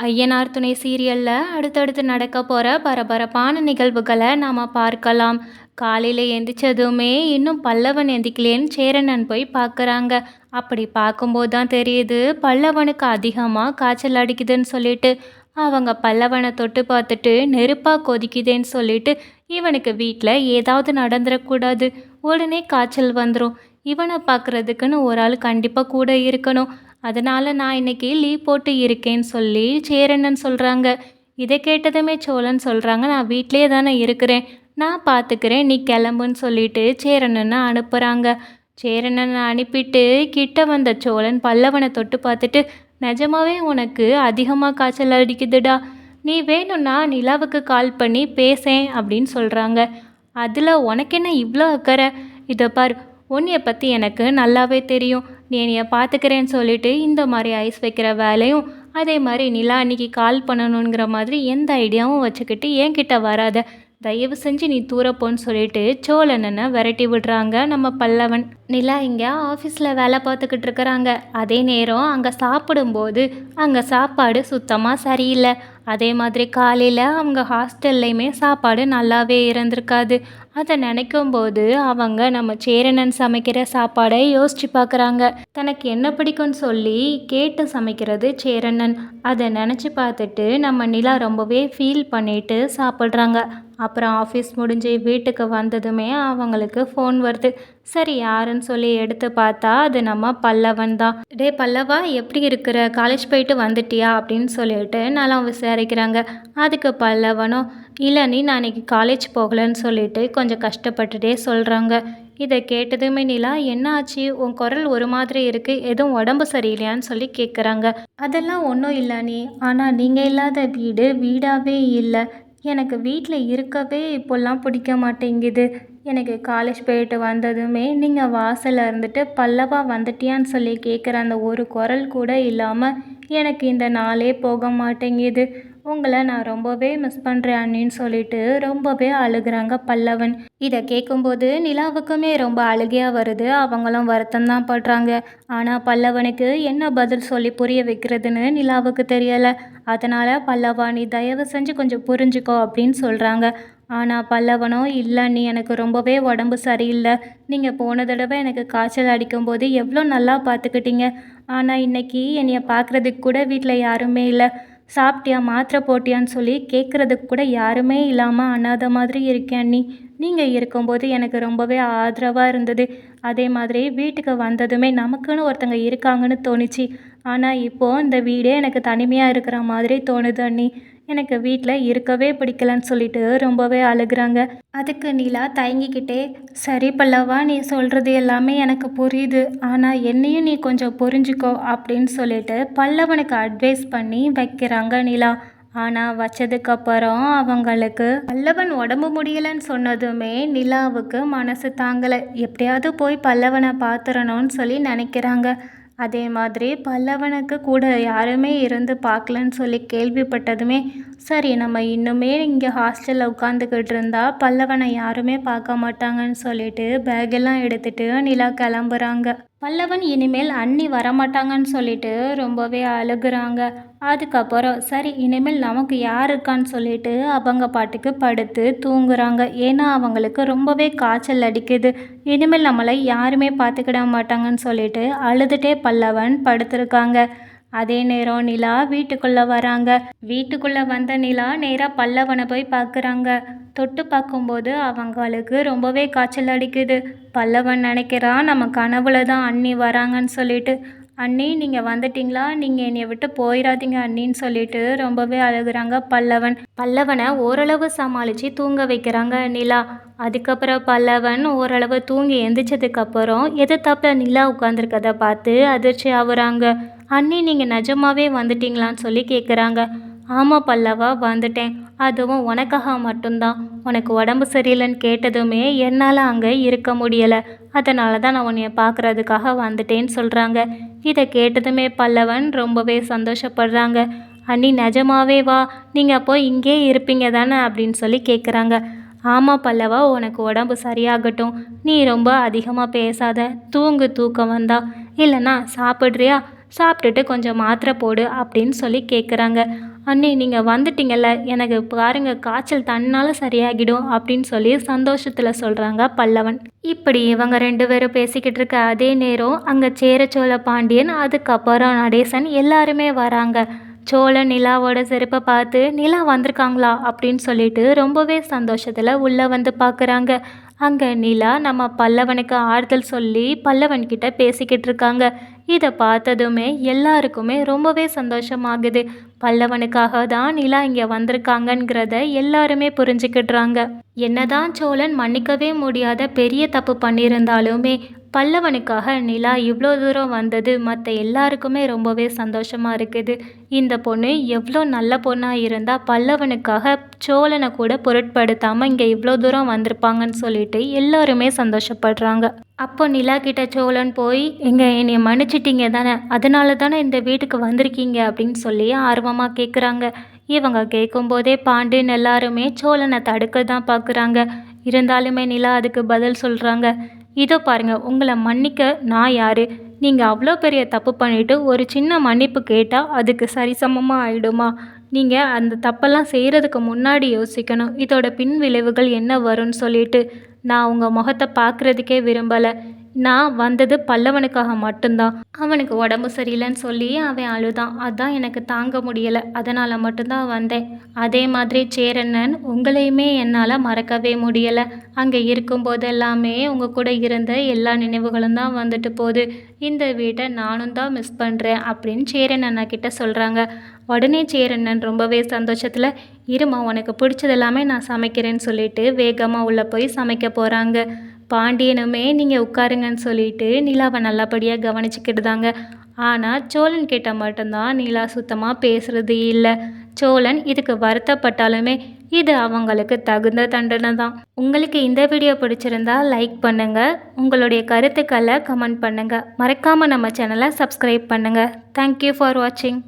ஐயனார் துணை சீரியலில் அடுத்தடுத்து நடக்க போகிற பரபரப்பான நிகழ்வுகளை நாம் பார்க்கலாம். காலையில் எந்திரிச்சதுமே இன்னும் பல்லவன் எந்திக்கலேன்னு சேரனன் போய் பார்க்குறாங்க அப்படி பார்க்கும்போது தான் தெரியுது பல்லவனுக்கு அதிகமாக காய்ச்சல் அடிக்குதுன்னு சொல்லிட்டு அவங்க பல்லவனை தொட்டு பார்த்துட்டு நெருப்பாக கொதிக்குதேன்னு சொல்லிட்டு இவனுக்கு வீட்டில் ஏதாவது நடந்துடக்கூடாது உடனே காய்ச்சல் வந்துடும் இவனை பார்க்குறதுக்குன்னு ஒரு ஆள் கண்டிப்பாக கூட இருக்கணும். அதனால் நான் இன்னைக்கு லீவ் போட்டு இருக்கேன்னு சொல்லி சேரண்ணன் சொல்கிறாங்க இதை கேட்டதுமே சோழன் சொல்கிறாங்க நான் வீட்டிலே தானே இருக்கிறேன். நான் பார்த்துக்கிறேன் நீ கிளம்புன்னு சொல்லிட்டு சேரண்ணனை அனுப்புகிறாங்க சேரண்ணனை அனுப்பிட்டு கிட்ட வந்த சோழன் பல்லவனை தொட்டு பார்த்துட்டு நிஜமாவே உனக்கு அதிகமாக காய்ச்சல் அடிக்குதுடா. நீ வேணும்னா நிலாவுக்கு கால் பண்ணி பேசேன் அப்படின்னு சொல்கிறாங்க அதில் உனக்கு என்ன இவ்வளோ அக்கறை? இதை பார் உன்னையை பற்றி எனக்கு நல்லாவே தெரியும். நீ என்னைய பார்த்துக்கிறேன்னு சொல்லிட்டு இந்த மாதிரி ஐஸ் வைக்கிற வேலையும் அதே மாதிரி நிலா அன்னைக்கு கால் பண்ணணுங்கிற மாதிரி எந்த ஐடியாவும் வச்சுக்கிட்டு என்கிட்ட வராத. தயவு செஞ்சு நீ தூரப்போன்னு சொல்லிட்டு சோழனனை விரட்டி விடுறாங்க நம்ம பல்லவன். நிலா இங்கே ஆஃபீஸில் வேலை பார்த்துக்கிட்டு இருக்கிறாங்க. அதே நேரம் அங்கே சாப்பிடும்போது அங்கே சாப்பாடு சுத்தமாக சரியில்லை. அதே மாதிரி காலையில் அவங்க ஹாஸ்டல்லையுமே சாப்பாடு நல்லாவே இருந்திருக்காது. அதை நினைக்கும் போது அவங்க நம்ம சேரனன் சமைக்கிற சாப்பாடை யோசிச்சு பார்க்குறாங்க. தனக்கு என்ன பிடிக்கும்னு சொல்லி கேட்டு சமைக்கிறது சேரனன் அதை நினச்சி பார்த்துட்டு நம்ம நிலா ரொம்பவே ஃபீல் பண்ணிட்டு சாப்பிட்றாங்க. அப்புறம் ஆஃபீஸ் முடிஞ்சு வீட்டுக்கு வந்ததுமே அவங்களுக்கு ஃபோன் வருது. சரி யாருன்னு சொல்லி எடுத்து பார்த்தா அது நம்ம பல்லவன் தான். டே பல்லவா எப்படி இருக்கிற? காலேஜ் போயிட்டு வந்துட்டியா? அப்படின்னு சொல்லிட்டு நல்லா விசாரிக்கிறாங்க. அதுக்கு பல்லவனும் இல்லை நீ நான் இன்னைக்கு காலேஜ் போகலன்னு சொல்லிட்டு கொஞ்சம் கஷ்டப்பட்டுட்டே சொல்கிறாங்க இதை கேட்டதுமே நிலா என்ன ஆச்சு உன் குரல் ஒரு மாதிரி இருக்குது எதுவும் உடம்பு சரியில்லையான்னு சொல்லி கேட்குறாங்க அதெல்லாம் ஒன்றும் இல்லை நீ. ஆனால் நீங்கள் இல்லாத வீடு வீடாகவே இல்லை. எனக்கு வீட்டில் இருக்கவே இப்போல்லாம் பிடிக்க மாட்டேங்குது. எனக்கு காலேஜ் போயிட்டு வந்ததுமே நீங்கள் வாசலில் இருந்துட்டு பல்லவா வந்துட்டியான்னு சொல்லி கேட்குற அந்த ஒரு குரல் கூட இல்லாமல் எனக்கு இந்த நாளே போக மாட்டேங்குது. உங்களை நான் ரொம்பவே மிஸ் பண்ணுறேன் அண்ணின்னு சொல்லிட்டு ரொம்பவே அழுகுறாங்க பல்லவன். இதை கேட்கும்போது நிலாவுக்குமே ரொம்ப அழுகையாக வருது. அவங்களும் வருத்தம் தான் படுறாங்க. ஆனால் பல்லவனுக்கு என்ன பதில் சொல்லி புரிய வைக்கிறதுன்னு நிலாவுக்கு தெரியலை. அதனால் பல்லவா நீ தயவு செஞ்சு கொஞ்சம் புரிஞ்சுக்கோ அப்படின்னு சொல்கிறாங்க ஆனால் பல்லவனோ இல்லை நீ எனக்கு ரொம்பவே உடம்பு சரியில்லை. நீங்கள் போன தடவை எனக்கு காய்ச்சல் அடிக்கும்போது எவ்வளோ நல்லா பார்த்துக்கிட்டீங்க ஆனால் இன்றைக்கி என்னைய பார்க்குறதுக்கு கூட வீட்டில் யாருமே இல்லை. சாப்பிட்டியா மாத்திரை போட்டியான்னு சொல்லி கேட்குறதுக்கு கூட யாருமே இல்லாமல் அனாதை மாதிரி இருக்கேன் நீ நீங்கள் இருக்கும்போது எனக்கு ரொம்பவே ஆதரவாக இருந்தது. அதே மாதிரி வீட்டுக்கு வந்ததுமே நமக்குன்னு ஒருத்தங்க இருக்காங்கன்னு தோணுச்சு. ஆனால் இப்போது இந்த வீடே எனக்கு தனிமையாக இருக்கிற மாதிரி தோணுது அண்ணி. எனக்கு வீட்டில் இருக்கவே பிடிக்கலன்னு சொல்லிட்டு ரொம்பவே அழுகுறாங்க. அதுக்கு நிலா தயங்கிக்கிட்டே சரி பல்லவா நீ சொல்கிறது எல்லாமே எனக்கு புரியுது. ஆனால் என்னையும் நீ கொஞ்சம் புரிஞ்சுக்கோ அப்படின்னு சொல்லிட்டு பல்லவனுக்கு அட்வைஸ் பண்ணி வைக்கிறாங்க நிலா. ஆனால் வச்சதுக்கப்புறம் அவங்களுக்கு பல்லவன் உடம்பு முடியலைன்னு சொன்னதுமே நிலாவுக்கு மனசு தாங்கலை. எப்படியாவது போய் பல்லவனை பார்த்துடணும்னு சொல்லி நினைக்கிறாங்க. அதே மாதிரி பல்லவனுக்கு கூட யாருமே இருந்து பார்க்கலன்னு சொல்லி கேள்விப்பட்டதுமே சரி நம்ம இன்னுமே இங்கே ஹாஸ்டலில் உட்காந்துக்கிட்டு இருந்தா பல்லவனை யாருமே பார்க்க மாட்டாங்கன்னு சொல்லிட்டு பேகெல்லாம் எடுத்துட்டு நிலா கிளம்புறாங்க. பல்லவன் இனிமேல் அண்ணி வரமாட்டாங்கன்னு சொல்லிட்டு ரொம்பவே அழுகுறாங்க. அதுக்கப்புறம் சரி இனிமேல் நமக்கு யார் இருக்கான்னு சொல்லிட்டு அவங்க பாட்டுக்கு படுத்து தூங்குறாங்க. ஏன்னா அவங்களுக்கு ரொம்பவே காய்ச்சல் அடிக்குது. இனிமேல் நம்மளை யாருமே பார்த்துக்கிட மாட்டாங்கன்னு சொல்லிட்டு அழுதுகிட்டே பல்லவன் படுத்திருக்காங்க. அதே நேரம் நிலா வீட்டுக்குள்ளே வராங்க. வீட்டுக்குள்ளே வந்த நிலா நேராக பல்லவனை போய் பார்க்குறாங்க தொட்டு பார்க்கும்போது அவங்களுக்கு ரொம்பவே காய்ச்சல் அடிக்குது. பல்லவன் நினைக்கிறான் நம்ம கனவுல தான் அண்ணி வராங்கன்னு சொல்லிட்டு. அண்ணி நீங்கள் வந்துட்டீங்களா? நீங்கள் என்னை விட்டு போயிடாதீங்க அண்ணின்னு சொல்லிட்டு ரொம்பவே அழுகுறாங்க பல்லவன். பல்லவனை ஓரளவு சமாளித்து தூங்க வைக்கிறாங்க நிலா. அதுக்கப்புறம் பல்லவன் ஓரளவு தூங்கி எந்திரிச்சதுக்கப்புறம் எது தப்பில் நிலா உட்காந்துருக்கதை பார்த்து அதிர்ச்சி ஆகுறாங்க. அண்ணி நீங்கள் நிஜமாவே வந்துட்டீங்களான்னு சொல்லி கேட்குறாங்க ஆமாம் பல்லவா வந்துட்டேன். அதுவும் உனக்காக மட்டும்தான். உனக்கு உடம்பு சரியில்லைன்னு கேட்டதுமே என்னால் அங்கே இருக்க முடியலை. அதனால தான் நான் உன்னைய பார்க்குறதுக்காக வந்துட்டேன்னு சொல்கிறாங்க இதை கேட்டதுமே பல்லவன் ரொம்பவே சந்தோஷப்படுறாங்க. அண்ணி நிஜமாவே வா. நீங்கள் அப்போ இங்கே இருப்பீங்க தானே அப்படின்னு சொல்லி கேட்குறாங்க ஆமாம் பல்லவா உனக்கு உடம்பு சரியாகட்டும். நீ ரொம்ப அதிகமாக பேசாத. தூங்கு தூக்கம் வந்தா. இல்லைன்னா சாப்பிட்றியா? சாப்பிட்டுட்டு கொஞ்சம் மாத்திரை போடு அப்படின்னு சொல்லி கேட்குறாங்க அண்ணே நீங்கள் வந்துட்டீங்கல்ல எனக்கு பாருங்கள் காய்ச்சல் தன்னால் சரியாகிடும் அப்படின்னு சொல்லி சந்தோஷத்தில் சொல்கிறாங்க பல்லவன். இப்படி இவங்க ரெண்டு பேரும் பேசிக்கிட்டு இருக்க அதே நேரம் அங்கே சேரச்சோழ பாண்டியன் அதுக்கப்புறம் நடேசன் எல்லாருமே வராங்க. சோழ நிலாவோட செருப்பை பார்த்து நிலா வந்திருக்காங்களா? அப்படின்னு சொல்லிட்டு ரொம்பவே சந்தோஷத்தில் உள்ளே வந்து பார்க்குறாங்க அங்கே நிலா நம்ம பல்லவனுக்கு ஆறுதல் சொல்லி பல்லவன்கிட்ட பேசிக்கிட்டு இருக்காங்க. இதை பார்த்ததுமே எல்லாருக்குமே ரொம்பவே சந்தோஷமாகுது. பல்லவனுக்காக தான் நிலா இங்கே வந்திருக்காங்கங்கிறத எல்லாருமே புரிஞ்சுக்கிடுறாங்க. என்னதான் சோழன் மன்னிக்கவே முடியாத பெரிய தப்பு பண்ணியிருந்தாலுமே பல்லவனுக்காக நிலா இவ்வளோ தூரம் வந்தது. மற்ற எல்லாருக்குமே ரொம்பவே சந்தோஷமாக இருக்குது. இந்த பொண்ணு எவ்வளோ நல்ல பொண்ணாக இருந்தால் பல்லவனுக்காக சோழனை கூட பொருட்படுத்தாமல் இங்கே இவ்வளோ தூரம் வந்திருப்பாங்கன்னு சொல்லிட்டு எல்லோருமே சந்தோஷப்படுறாங்க. அப்போ நிலா கிட்ட சோழன் போய் இங்கே என்னை மன்னிச்சிட்டீங்க தானே? அதனால தானே இந்த வீட்டுக்கு வந்திருக்கீங்க? அப்படின்னு சொல்லி ஆர்வமாக கேட்குறாங்க இவங்க கேட்கும்போதே பாண்டியன் எல்லாருமே சோழனை தடுக்க தான் பார்க்குறாங்க இருந்தாலுமே நிலா அதுக்கு பதில் சொல்கிறாங்க இதோ பாருங்க உங்களை மன்னிக்க நான் யார்? நீங்கள் அவ்வளோ பெரிய தப்பு பண்ணிவிட்டு ஒரு சின்ன மன்னிப்பு கேட்டால் அதுக்கு சரிசமமாக ஆகிடுமா நீங்கள் அந்த தப்பெல்லாம் செய்கிறதுக்கு முன்னாடி யோசிக்கணும். இதோட பின் விளைவுகள் என்ன வரும்னு சொல்லிட்டு நான் உங்கள் முகத்தை பார்க்குறதுக்கே விரும்பலை. நான் வந்தது பல்லவனுக்காக மட்டும்தான். அவனுக்கு உடம்பு சரியில்லைன்னு சொல்லி அவன் அழுதான். அதான் எனக்கு தாங்க முடியலை. அதனால் மட்டும்தான் வந்தேன். அதே மாதிரி சேரண்ணன் உங்களையுமே என்னால் மறக்கவே முடியலை. அங்கே இருக்கும்போது எல்லாமே உங்கள் கூட இருந்த எல்லா நினைவுகளும் தான் வந்துட்டு போகுது. இந்த வீட்டை நானும் தான் மிஸ் பண்ணுறேன் அப்படின்னு சேரண்ணா கிட்ட சொல்கிறாங்க உடனே சேரண்ணன் ரொம்பவே சந்தோஷத்தில் இருமா உனக்கு பிடிச்சது எல்லாமே நான் சமைக்கிறேன்னு சொல்லிட்டு வேகமாக உள்ளே போய் சமைக்க போகிறாங்க பாண்டியனுமே நீங்கள் உட்காருங்கன்னு சொல்லிட்டு நிலாவை நல்லபடியாக கவனிச்சுக்கிட்டு தாங்க ஆனால் சோழன் கிட்ட மட்டும்தான் நிலா சுத்தமாக பேசுகிறது இல்லை. சோழன் இதுக்கு வருத்தப்பட்டாலுமே இது அவங்களுக்கு தகுந்த தண்டனை தான். உங்களுக்கு இந்த வீடியோ பிடிச்சிருந்தா லைக் பண்ணுங்கள் உங்களுடைய கருத்துக்களை கமெண்ட் பண்ணுங்கள் மறக்காமல் நம்ம சேனலை சப்ஸ்கிரைப் பண்ணுங்கள் தேங்க்யூ ஃபார் வாட்சிங்